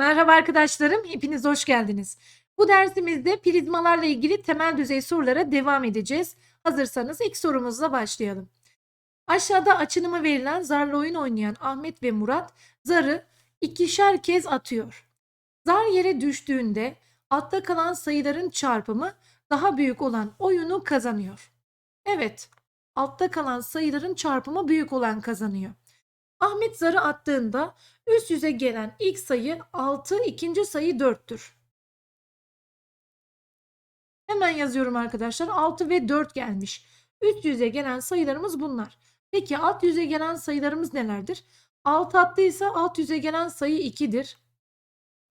Merhaba arkadaşlarım, hepiniz hoş geldiniz. Bu dersimizde prizmalarla ilgili temel düzey sorulara devam edeceğiz. Hazırsanız ilk sorumuzla başlayalım. Aşağıda açınımı verilen zarla oyun oynayan Ahmet ve Murat zarı ikişer kez atıyor. Zar yere düştüğünde altta kalan sayıların çarpımı daha büyük olan oyunu kazanıyor. Evet, altta kalan sayıların çarpımı büyük olan kazanıyor. Ahmet zarı attığında üst yüze gelen ilk sayı 6, ikinci sayı 4'tür. Hemen yazıyorum arkadaşlar. 6 ve 4 gelmiş. Üst yüze gelen sayılarımız bunlar. Peki alt yüze gelen sayılarımız nelerdir? 6 attıysa alt yüze gelen sayı 2'dir.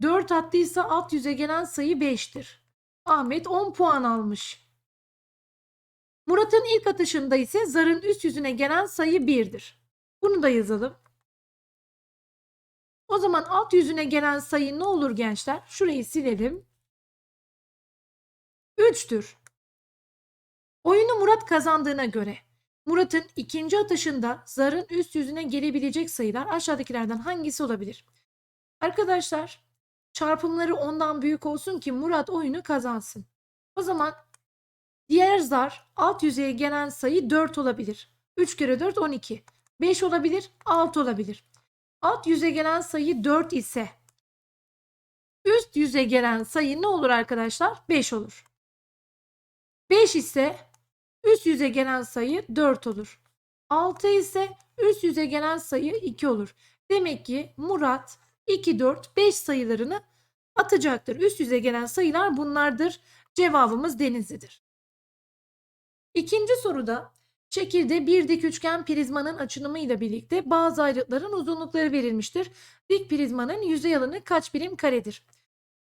4 attıysa alt yüze gelen sayı 5'tir. Ahmet 10 puan almış. Murat'ın ilk atışında ise zarın üst yüzüne gelen sayı 1'dir. Bunu da yazalım. O zaman alt yüzüne gelen sayı ne olur gençler? Şurayı silelim. 3'tür. Oyunu Murat kazandığına göre Murat'ın ikinci atışında zarın üst yüzüne gelebilecek sayılar aşağıdakilerden hangisi olabilir? Arkadaşlar çarpımları ondan büyük olsun ki Murat oyunu kazansın. O zaman diğer zar alt yüzeye gelen sayı 4 olabilir. 3 kere 4 12. 5 olabilir 6 olabilir. Alt yüze gelen sayı 4 ise üst yüze gelen sayı ne olur arkadaşlar? 5 olur. 5 ise üst yüze gelen sayı 4 olur. 6 ise üst yüze gelen sayı 2 olur. Demek ki Murat 2, 4, 5 sayılarını atacaktır. Üst yüze gelen sayılar bunlardır. Cevabımız Denizli'dir. İkinci soruda Şekilde bir dik üçgen prizmanın açınımı ile birlikte bazı ayrıtların uzunlukları verilmiştir. Dik prizmanın yüzey alanı kaç birim karedir?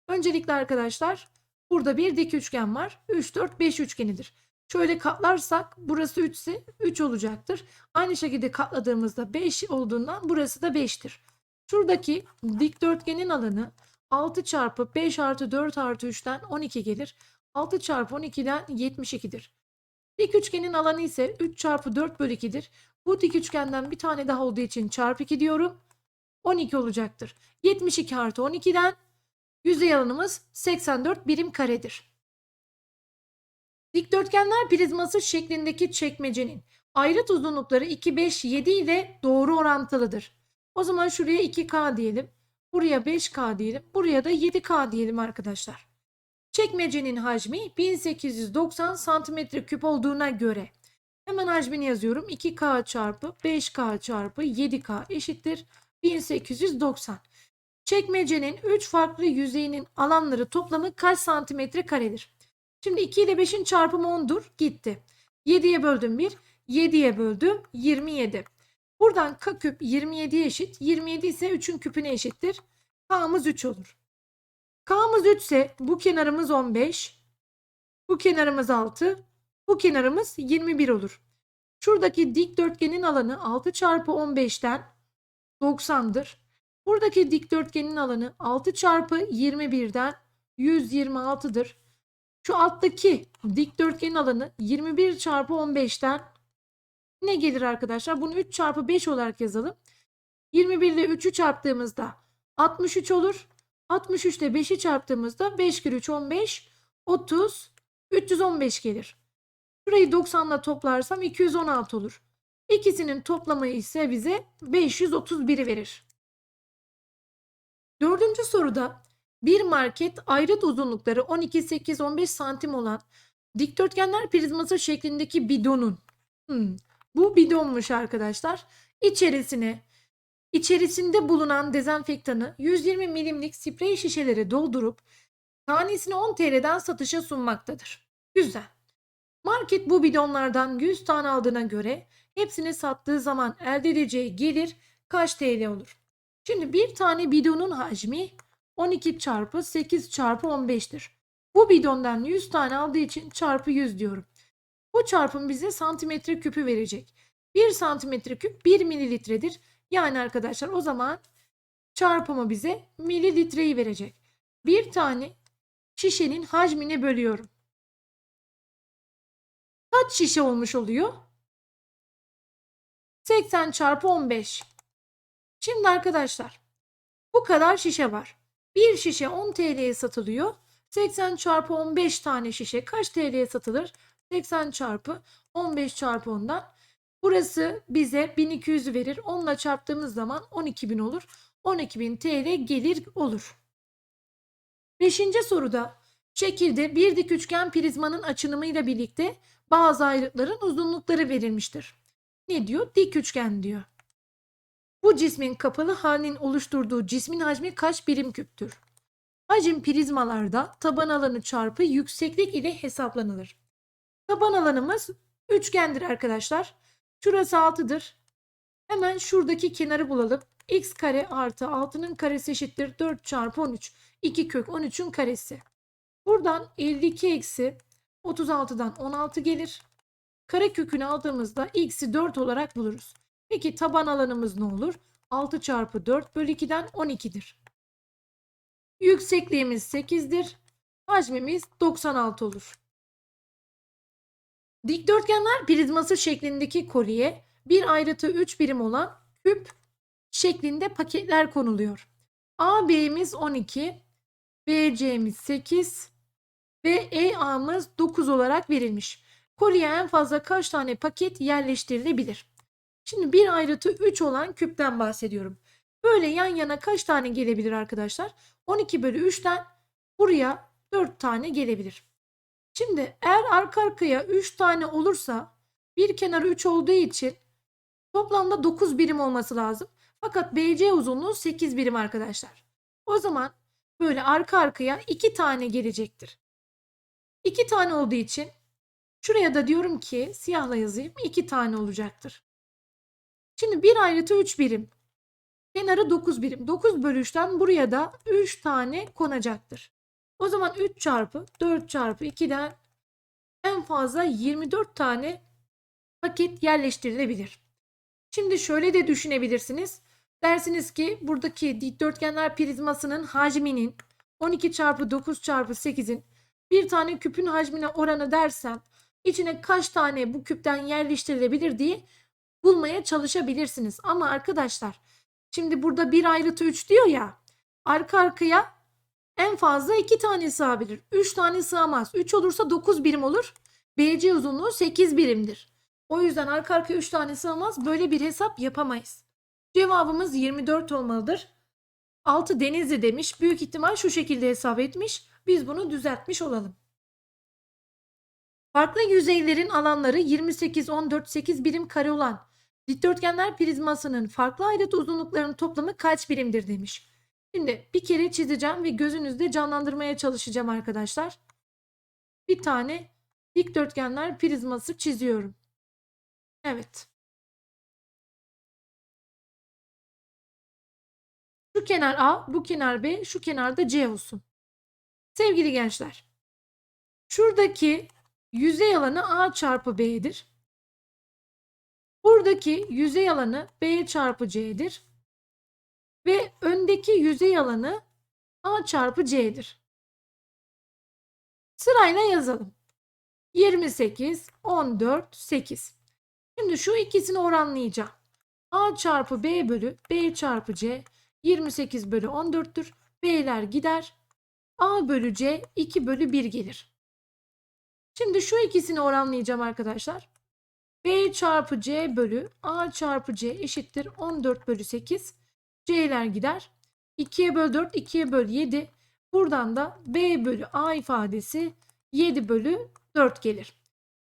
Öncelikle arkadaşlar burada bir dik üçgen var. 3, 4, 5 üçgenidir. Şöyle katlarsak burası 3 ise 3 olacaktır. Aynı şekilde katladığımızda 5 olduğundan burası da 5'tir. Şuradaki dikdörtgenin alanı 6 çarpı 5 artı 4 artı 3'ten 12 gelir. 6 çarpı 12'den 72'dir. Dik üçgenin alanı ise 3 çarpı 4 bölü 2'dir. Bu dik üçgenden bir tane daha olduğu için çarpı 2 diyorum. 12 olacaktır. 72 artı 12'den yüzey alanımız 84 birim karedir. Dikdörtgenler prizması şeklindeki çekmecenin ayrıt uzunlukları 2, 5, 7 ile doğru orantılıdır. O zaman şuraya 2K diyelim. Buraya 5K diyelim. Buraya da 7K diyelim arkadaşlar. Çekmecenin hacmi 1890 santimetre küp olduğuna göre hemen hacmini yazıyorum. 2K çarpı 5K çarpı 7K eşittir 1890. Çekmecenin 3 farklı yüzeyinin alanları toplamı kaç santimetre karedir? Şimdi 2 ile 5'in çarpımı 10'dur. Gitti. 7'ye böldüm 1. 7'ye böldüm 27. Buradan k küp 27'ye eşit. 27 ise 3'ün küpüne eşittir. K'mız 3 olur. K'mız 3 ise bu kenarımız 15. Bu kenarımız 6. Bu kenarımız 21 olur. Şuradaki dikdörtgenin alanı 6 çarpı 15'ten 90'dır. Buradaki dikdörtgenin alanı 6 çarpı 21'den 126'dır. Şu alttaki dikdörtgenin alanı 21 çarpı 15'ten ne gelir arkadaşlar? Bunu 3 çarpı 5 olarak yazalım. 21 ile 3'ü çarptığımızda 63 olur. 63 ile 5'i çarptığımızda 5 kere 3 15 30 315 gelir. Şurayı 90 ile toplarsam 216 olur. İkisinin toplamı ise bize 531'i verir. Dördüncü soruda bir market ayrıt uzunlukları 12, 8, 15 santim olan dikdörtgenler prizması şeklindeki bidonun hmm, bu bidonmuş arkadaşlar. İçerisine içerisinde bulunan dezenfektanı 120 milimlik sprey şişelere doldurup tanesini 10 TL'den satışa sunmaktadır. Güzel. Market bu bidonlardan 100 tane aldığına göre hepsini sattığı zaman elde edeceği gelir kaç TL olur? Şimdi bir tane bidonun hacmi 12 çarpı 8 çarpı 15'tir. Bu bidondan 100 tane aldığı için çarpı 100 diyorum. Bu çarpım bize santimetre küpü verecek. 1 santimetre küp 1 mililitredir. Yani arkadaşlar o zaman çarpımı bize mililitreyi verecek. Bir tane şişenin hacmine bölüyorum. Kaç şişe olmuş oluyor? 80 çarpı 15. Şimdi arkadaşlar bu kadar şişe var. Bir şişe 10 TL'ye satılıyor. 80 çarpı 15 tane şişe kaç TL'ye satılır? 80 çarpı 15 çarpı 10'dan. Burası bize 1200 verir. 10 ile çarptığımız zaman 12.000 olur. 12.000 TL gelir olur. Beşinci soruda şekilde bir dik üçgen prizmanın açınımıyla birlikte bazı ayrıtların uzunlukları verilmiştir. Ne diyor? Dik üçgen diyor. Bu cismin kapalı halinin oluşturduğu cismin hacmi kaç birim küptür? Hacim prizmalarda taban alanı çarpı yükseklik ile hesaplanılır. Taban alanımız üçgendir arkadaşlar. Şurası 6'dır. Hemen şuradaki kenarı bulalım. x kare artı 6'nın karesi eşittir 4 çarpı 13. 2 kök 13'ün karesi. Buradan 52 eksi 36'dan 16 gelir. Kare kökünü aldığımızda x'i 4 olarak buluruz. Peki taban alanımız ne olur? 6 çarpı 4 bölü 2'den 12'dir. Yüksekliğimiz 8'dir. Hacmimiz 96 olur. Dikdörtgenler prizması şeklindeki kolye bir ayrıtı 3 birim olan küp şeklinde paketler konuluyor. AB'miz 12, BC'miz 8 ve EA'mız 9 olarak verilmiş. Kolyeye en fazla kaç tane paket yerleştirilebilir? Şimdi bir ayrıtı 3 olan küpten bahsediyorum. Böyle yan yana kaç tane gelebilir arkadaşlar? 12 bölü 3'ten buraya 4 tane gelebilir. Şimdi eğer arka arkaya 3 tane olursa bir kenarı 3 olduğu için toplamda 9 birim olması lazım. Fakat BC uzunluğu 8 birim arkadaşlar. O zaman böyle arka arkaya 2 tane gelecektir. 2 tane olduğu için şuraya da diyorum ki siyahla yazayım 2 tane olacaktır. Şimdi bir ayrıtı 3 birim. Kenarı 9 birim. 9 bölü 3'ten buraya da 3 tane konacaktır. O zaman 3 çarpı 4 çarpı 2'den en fazla 24 tane paket yerleştirilebilir. Şimdi şöyle de düşünebilirsiniz. Dersiniz ki buradaki dikdörtgenler prizmasının hacminin 12 çarpı 9 çarpı 8'in bir tane küpün hacmine oranı dersem içine kaç tane bu küpten yerleştirilebilir diye bulmaya çalışabilirsiniz. Ama arkadaşlar şimdi burada bir ayrıtı 3 diyor ya arka arkaya en fazla 2 tane sığabilir. 3 tane sığamaz. 3 olursa 9 birim olur. BC uzunluğu 8 birimdir. O yüzden arka arkaya 3 tane sığamaz. Böyle bir hesap yapamayız. Cevabımız 24 olmalıdır. 6 Denizli demiş. Büyük ihtimal şu şekilde hesap etmiş. Biz bunu düzeltmiş olalım. Farklı yüzeylerin alanları 28, 14, 8 birim kare olan dikdörtgenler prizmasının farklı ayrıt uzunluklarının toplamı kaç birimdir demiş. Şimdi bir kere çizeceğim ve gözünüzde canlandırmaya çalışacağım arkadaşlar. Bir tane dikdörtgenler prizması çiziyorum. Evet. Şu kenar A, bu kenar B, şu kenarda C olsun. Sevgili gençler. Şuradaki yüzey alanı A çarpı B'dir. Buradaki yüzey alanı B çarpı C'dir. Ve öndeki yüzey alanı A çarpı C'dir. Sırayla yazalım. 28, 14, 8. Şimdi şu ikisini oranlayacağım. A çarpı B bölü B çarpı C 28 bölü 14'tür. B'ler gider. A bölü C 2 bölü 1 gelir. Şimdi şu ikisini oranlayacağım arkadaşlar. B çarpı C bölü A çarpı C eşittir 14 bölü 8. C'ler gider. 2'ye böl 4, 2'ye böl 7. Buradan da B bölü A ifadesi 7 bölü 4 gelir.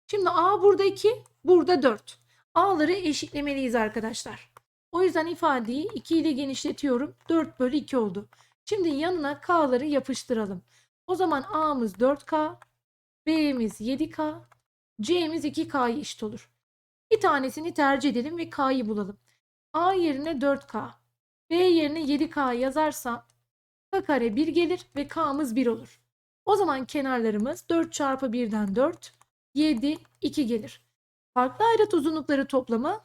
Şimdi A burada 2, burada 4. A'ları eşitlemeliyiz arkadaşlar. O yüzden ifadeyi 2 ile genişletiyorum. 4 bölü 2 oldu. Şimdi yanına K'ları yapıştıralım. O zaman A'mız 4K, B'miz 7K, C'miz 2K'ya eşit olur. Bir tanesini tercih edelim ve K'yı bulalım. A yerine 4K, B yerine 7K yazarsam K kare 1 gelir ve K'mız 1 olur. O zaman kenarlarımız 4 çarpı 1'den 4, 7, 2 gelir. Farklı ayrıt uzunlukları toplamı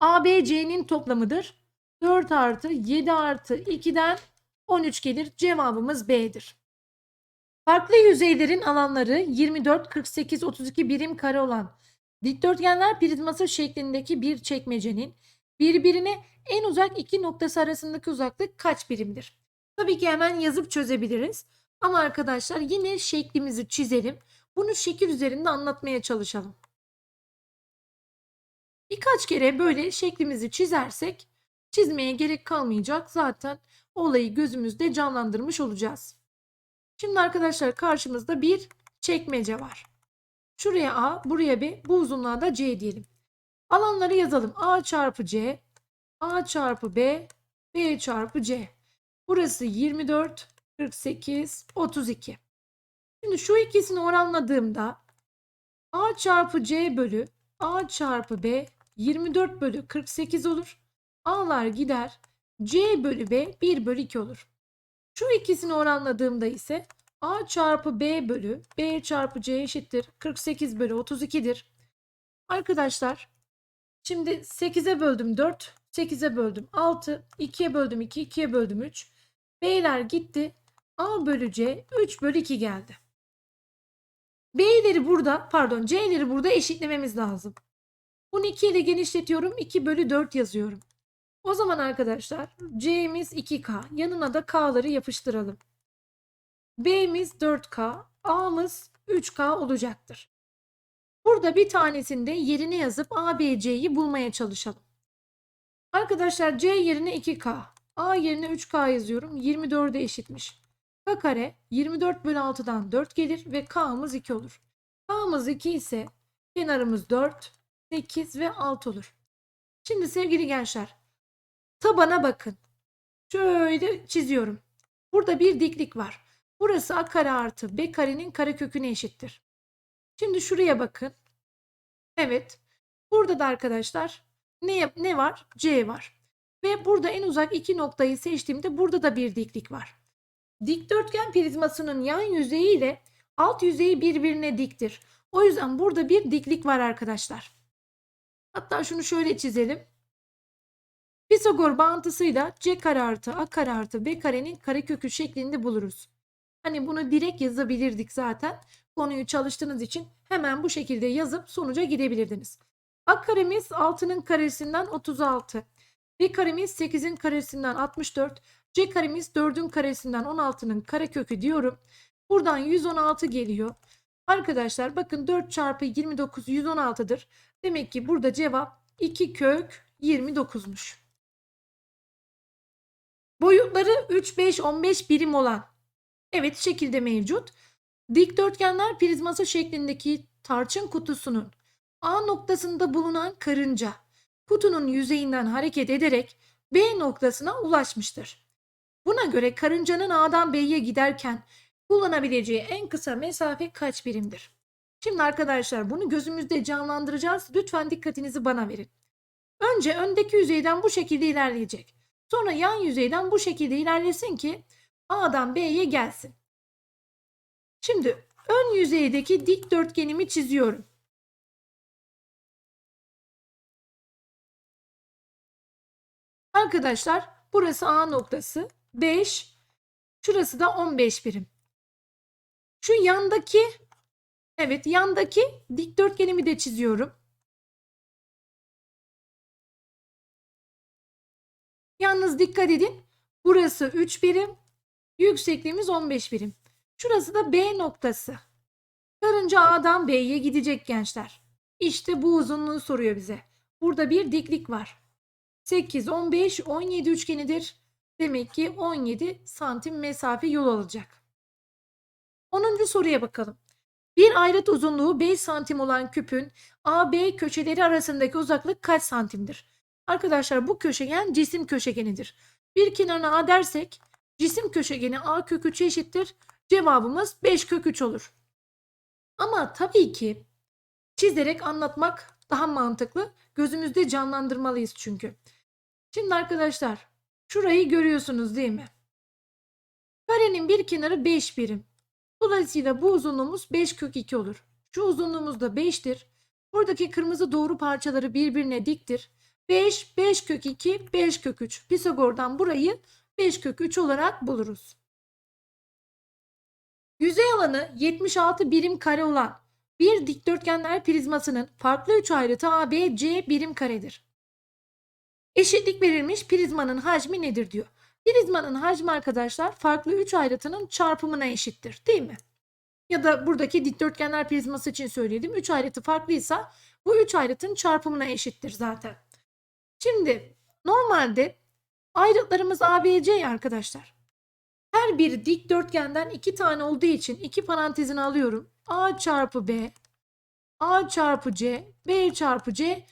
ABC'nin toplamıdır. 4 artı 7 artı 2'den 13 gelir. Cevabımız B'dir. Farklı yüzeylerin alanları 24, 48, 32 birim kare olan dikdörtgenler prizması şeklindeki bir çekmecenin birbirine en uzak iki noktası arasındaki uzaklık kaç birimdir? Tabii ki hemen yazıp çözebiliriz. Ama arkadaşlar yine şeklimizi çizelim. Bunu şekil üzerinde anlatmaya çalışalım. Birkaç kere böyle şeklimizi çizersek çizmeye gerek kalmayacak. Zaten olayı gözümüzde canlandırmış olacağız. Şimdi arkadaşlar karşımızda bir çekmece var. Şuraya A, buraya B, bu uzunluğa da C diyelim. Alanları yazalım. A çarpı C, A çarpı B, B çarpı C. Burası 24, 48, 32. Şimdi şu ikisini oranladığımda A çarpı C bölü A çarpı B 24 bölü 48 olur. A'lar gider. C bölü B 1 bölü 2 olur. Şu ikisini oranladığımda ise A çarpı B bölü B çarpı C eşittir. 48 bölü 32'dir. Arkadaşlar şimdi 8'e böldüm 4, 8'e böldüm 6, 2'ye böldüm 2, 2'ye böldüm 3. B'ler gitti. A bölü C 3 bölü 2 geldi. B'leri burada pardon C'leri burada eşitlememiz lazım. Bunu 2 ile genişletiyorum. 2 bölü 4 yazıyorum. O zaman arkadaşlar C'miz 2K. Yanına da K'ları yapıştıralım. B'miz 4K. A'mız 3K olacaktır. Burada bir tanesinde yerine yazıp A, B, C'yi bulmaya çalışalım. Arkadaşlar C yerine 2K. A yerine 3K yazıyorum. 24'e eşitmiş. K kare 24 bölü 6'dan 4 gelir ve K'mız 2 olur. K'mız 2 ise kenarımız 4, 8 ve 6 olur. Şimdi sevgili gençler tabana bakın. Şöyle çiziyorum. Burada bir diklik var. Burası a kare artı b karenin kareköküne eşittir. Şimdi şuraya bakın. Evet. Burada da arkadaşlar ne, ne var? C var. Ve burada en uzak iki noktayı seçtiğimde burada da bir diklik var. Dikdörtgen prizmasının yan yüzeyi ile alt yüzeyi birbirine diktir. O yüzden burada bir diklik var arkadaşlar. Hatta şunu şöyle çizelim. Pisagor bağıntısıyla c kare artı a kare artı b karenin karekökü şeklinde buluruz. Hani bunu direkt yazabilirdik zaten. Konuyu çalıştığınız için hemen bu şekilde yazıp sonuca gidebilirdiniz. A karemiz 6'nın karesinden 36. B karemiz 8'in karesinden 64. C karemiz 4'ün karesinden 16'nın karekökü diyorum. Buradan 116 geliyor. Arkadaşlar bakın 4 çarpı 29 116'dır. Demek ki burada cevap 2 kök 29'muş. Boyutları 3, 5, 15 birim olan. Evet şekilde mevcut. Dikdörtgenler prizması şeklindeki tarçın kutusunun A noktasında bulunan karınca kutunun yüzeyinden hareket ederek B noktasına ulaşmıştır. Buna göre karıncanın A'dan B'ye giderken kullanabileceği en kısa mesafe kaç birimdir? Şimdi arkadaşlar bunu gözümüzde canlandıracağız. Lütfen dikkatinizi bana verin. Önce öndeki yüzeyden bu şekilde ilerleyecek. Sonra yan yüzeyden bu şekilde ilerlesin ki A'dan B'ye gelsin. Şimdi ön yüzeydeki dikdörtgenimi çiziyorum. Arkadaşlar burası A noktası 5 şurası da 15 birim. Şu yandaki evet yandaki dikdörtgenimi de çiziyorum. Yalnız dikkat edin. Burası 3 birim. Yüksekliğimiz 15 birim. Şurası da B noktası. Karınca A'dan B'ye gidecek gençler. İşte bu uzunluğu soruyor bize. Burada bir diklik var. 8, 15, 17 üçgenidir. Demek ki 17 santim mesafe yol alacak. 10. soruya bakalım. Bir ayrıt uzunluğu 5 santim olan küpün AB köşeleri arasındaki uzaklık kaç santimdir? Arkadaşlar bu köşegen cisim köşegenidir. Bir kenarına A dersek cisim köşegeni A kök 3 eşittir. Cevabımız 5 kök 3 olur. Ama tabii ki çizerek anlatmak daha mantıklı. Gözümüzde canlandırmalıyız çünkü. Şimdi arkadaşlar şurayı görüyorsunuz değil mi? Karenin bir kenarı 5 birim. Dolayısıyla bu uzunluğumuz 5 kök 2 olur. Şu uzunluğumuz da 5'tir. Buradaki kırmızı doğru parçaları birbirine diktir. 5, 5 kök 2, 5 kök 3. Pisagor'dan burayı 5 kök 3 olarak buluruz. Yüzey alanı 76 birim kare olan bir dikdörtgenler prizmasının farklı üç ayrıtı A, B, C birim karedir. Eşitlik verilmiş prizmanın hacmi nedir diyor. Prizmanın hacmi arkadaşlar farklı 3 ayrıtının çarpımına eşittir değil mi? Ya da buradaki dikdörtgenler prizması için söyledim. 3 ayrıtı farklıysa bu 3 ayrıtın çarpımına eşittir zaten. Şimdi normalde ayrıtlarımız ABC arkadaşlar. Her bir dikdörtgenden 2 tane olduğu için iki parantezini alıyorum. A çarpı B, A çarpı C, B çarpı C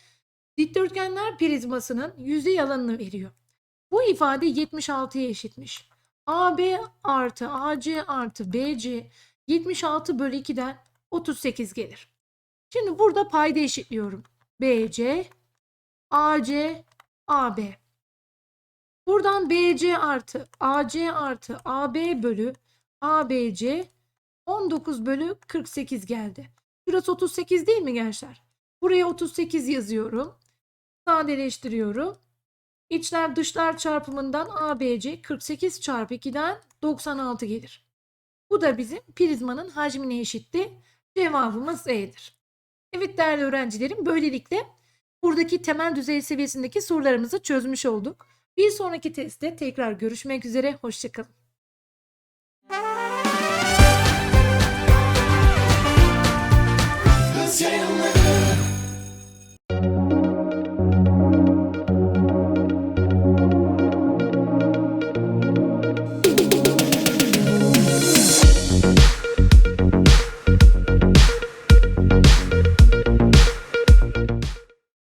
dikdörtgenler prizmasının yüzey alanını veriyor. Bu ifade 76'ya eşitmiş. AB artı AC artı BC 76 bölü 2'den 38 gelir. Şimdi burada payda eşitliyorum. BC, AC, AB. Buradan BC artı AC artı AB bölü ABC 19 bölü 48 geldi. Şurası 38 değil mi gençler? Buraya 38 yazıyorum. Sadeleştiriyorum. İçler dışlar çarpımından ABC 48 çarpı 2'den 96 gelir. Bu da bizim prizmanın hacmine eşitti. Cevabımız E'dir. Evet değerli öğrencilerim böylelikle buradaki temel düzey seviyesindeki sorularımızı çözmüş olduk. Bir sonraki testte tekrar görüşmek üzere. Hoşçakalın. Luciano